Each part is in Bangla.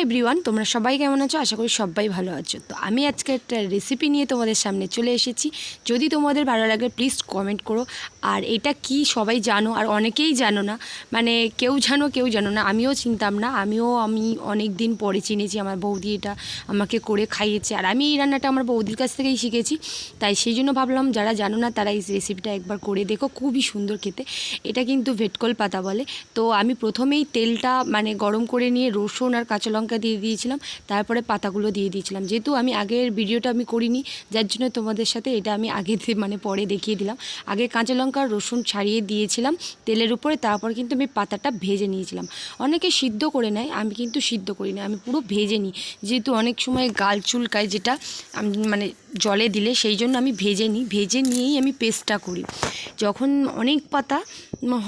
এভরিওয়ান তোমরা সবাই কেমন আছো? আশা করি সবাই ভালো আছো। তো আমি আজকে একটা রেসিপি নিয়ে তোমাদের সামনে চলে এসেছি। যদি তোমাদের ভালো লাগে প্লিজ কমেন্ট করো। আর এটা কি সবাই জানো, আর অনেকেই জানো না। মানে কেউ জানো কেউ জানো না। আমিও চিনতাম না। আমিও, আমি অনেক দিন পরে চিনেছি। আমার বৌদি এটা আমাকে করে খাইয়েছে। আর আমি এই রান্নাটা আমার বৌদির কাছ থেকেই শিখেছি। তাই সেই জন্য ভাবলাম, যারা জানো না, তারা এই রেসিপিটা একবার করে দেখো। খুবই সুন্দর খেতে। এটা কিন্তু ভেটকল পাতা বলে। তো আমি প্রথমেই তেলটা মানে গরম করে নিয়ে রসুন আর কাঁচা লঙ্কা দিয়ে দিয়েছিলাম, তারপরে পাতাগুলো দিয়ে দিয়েছিলাম। যেহেতু আমি আগের ভিডিওটা আমি করিনি, যার জন্য তোমাদের সাথে এটা আমি আগে মানে পরে দেখিয়ে দিলাম। আগে কাঁচা লঙ্কা, রসুন ছাড়িয়ে দিয়েছিলাম তেলের উপরে, তারপর কিন্তু আমি পাতাটা ভেজে নিয়েছিলাম। অনেকে সিদ্ধ করে নেয়, আমি কিন্তু সিদ্ধ করি না, আমি পুরো ভেজে নিই। যেহেতু অনেক সময় গাল চুলকায় যেটা, আমি মানে জলে দিলে সেই জন্য আমি ভেজে নিই। ভেজে নিয়েই আমি পেস্টটা করি। যখন অনেক পাতা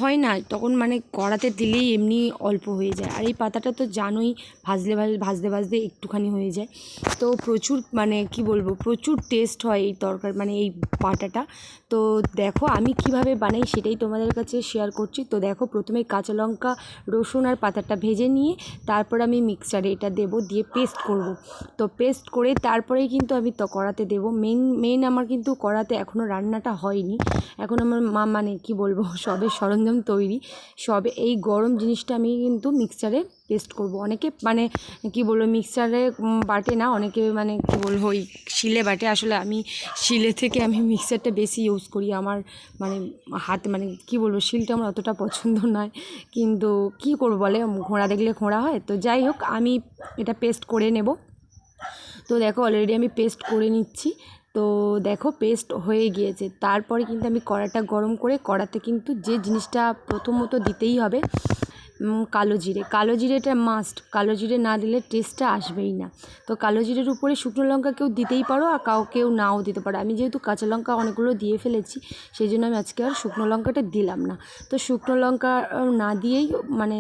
হয় না, তখন মানে কড়াতে দিলেই এমনি অল্প হয়ে যায়। আর এই পাতাটা তো জানোই, ভাজলে ভাজ, ভাজতে ভাজতে একটুখানি হয়ে যায়। তো প্রচুর মানে কি বলব, প্রচুর টেস্ট হয় এই তরকারি মানে এই পাটাটা তো দেখো আমি কীভাবে বানাই সেটাই তোমাদের কাছে শেয়ার করছি। তো দেখো প্রথমে কাঁচা লঙ্কা, রসুন আর পাতাটা ভেজে নিয়ে তারপর আমি মিক্সারে এটা দেবো, দিয়ে পেস্ট করব। তো পেস্ট করে তারপরেই কিন্তু আমি তো, কড়াতে দেবো। মেন মেন আমার কিন্তু কড়াতে এখনও রান্নাটা হয়নি। এখন আমার মা মানে কি বলব সবে সরঞ্জাম তৈরি। সবে এই গরম জিনিসটা আমি কিন্তু মিক্সচারে পেস্ট করব। অনেকে মানে কি বলব মিক্সচারে উম, বাটে না অনেকে মানে কি বলব ওই শিলে বাটে। আসলে আমি শিলে থেকে আমি মিক্সারটা বেশি ইউজ করি। আমার মানে হাত মানে কি বলব শিলটা আমার অতটা পছন্দ নয়। কিন্তু কি করব বলে ঘোড়া দেখলে ঘোড়া হয়। তো যাই হোক আমি এটা পেস্ট করে নেব। তো দেখো অলরেডি আমি পেস্ট করে নিচ্ছি। তো দেখো পেস্ট হয়ে গিয়েছে। তারপরে কিন্তু আমি কড়াটা গরম করে কড়াতে কিন্তু যে জিনিসটা প্রথমত দিতেই হবে কালো জিরে। কালো জিরেটা মাস্ট কালো জিরে না দিলে টেস্টটা আসবেই না। তো কালো জিরের উপরে শুকনো লঙ্কা কেউ দিতেই পারো আর কাউকেও নাও দিতে পারো। আমি যেহেতু কাঁচা লঙ্কা অনেকগুলো দিয়ে ফেলেছি, সেই জন্য আমি আজকে আর শুকনো লঙ্কাটা দিলাম না। তো শুকনো লঙ্কা না দিয়েই মানে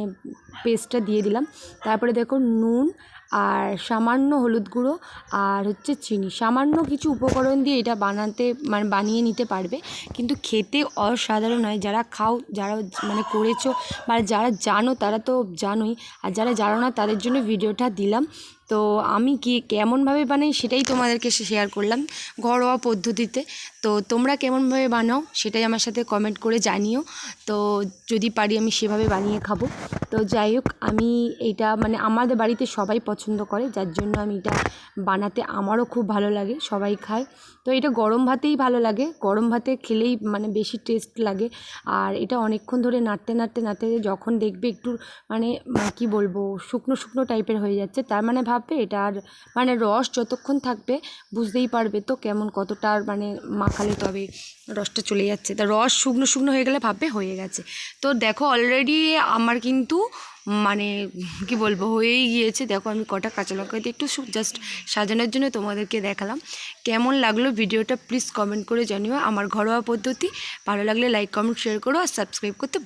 পেস্টটা দিয়ে দিলাম। তারপরে দেখো নুন আর সামান্য হলুদ গুঁড়ো আর হচ্ছে চিনি। সামান্য কিছু উপকরণ দিয়ে এটা বানাতে মানে বানিয়ে নিতে পারবে। কিন্তু খেতে অসাধারণ হয়। যারা খাও, যারা মানে করেছ বা যারা জানো, তারা তো জানোই। আর যারা জানো না, তাদের জন্য ভিডিওটা দিলাম। তো আমি কি কেমনভাবে বানাই সেটাই তোমাদেরকে শেয়ার করলাম ঘরোয়া পদ্ধতিতে। তো তোমরা কেমনভাবে বানাও সেটাই আমার সাথে কমেন্ট করে জানিও। তো যদি পারি আমি সেভাবে বানিয়ে খাব। তো যাই হোক, আমি এটা মানে আমাদের বাড়িতে সবাই পছন্দ করে, যার জন্য আমি এটা বানাতে আমারও খুব ভালো লাগে, সবাই খায়। তো এটা গরম ভাতেই ভালো লাগে, গরম ভাতে খেলেই মানে বেশি টেস্ট লাগে। আর এটা অনেকক্ষণ ধরে নাড়তে নাড়তে নাড়তে যখন দেখবে একটু মানে মানে কি বলব, শুকনো শুকনো টাইপের হয়ে যাচ্ছে, তার মানে ভাববে এটা আর মানে রস যতক্ষণ থাকবে বুঝতেই পারবে তো কেমন কতটা মানে মাখালে তবে রসটা চলে যাচ্ছে। তা রস শুকনো শুকনো হয়ে গেলে ভাববে হয়ে গেছে। তো দেখো অলরেডি আমার কিন্তু মানে কি বলব, হয়েই গিয়েছে। দেখো, আমি কটা কাঁচা লঙ্কা দিয়ে একটু জাস্ট সাজানোর জন্য তোমাদেরকে দেখালাম। কেমন লাগল ভিডিওটা প্লিজ কমেন্ট করে জানিও। আমার ঘরোয়া পদ্ধতি, ভালো লাগলে লাইক কমেন্ট শেয়ার করো আর সাবস্ক্রাইব করতে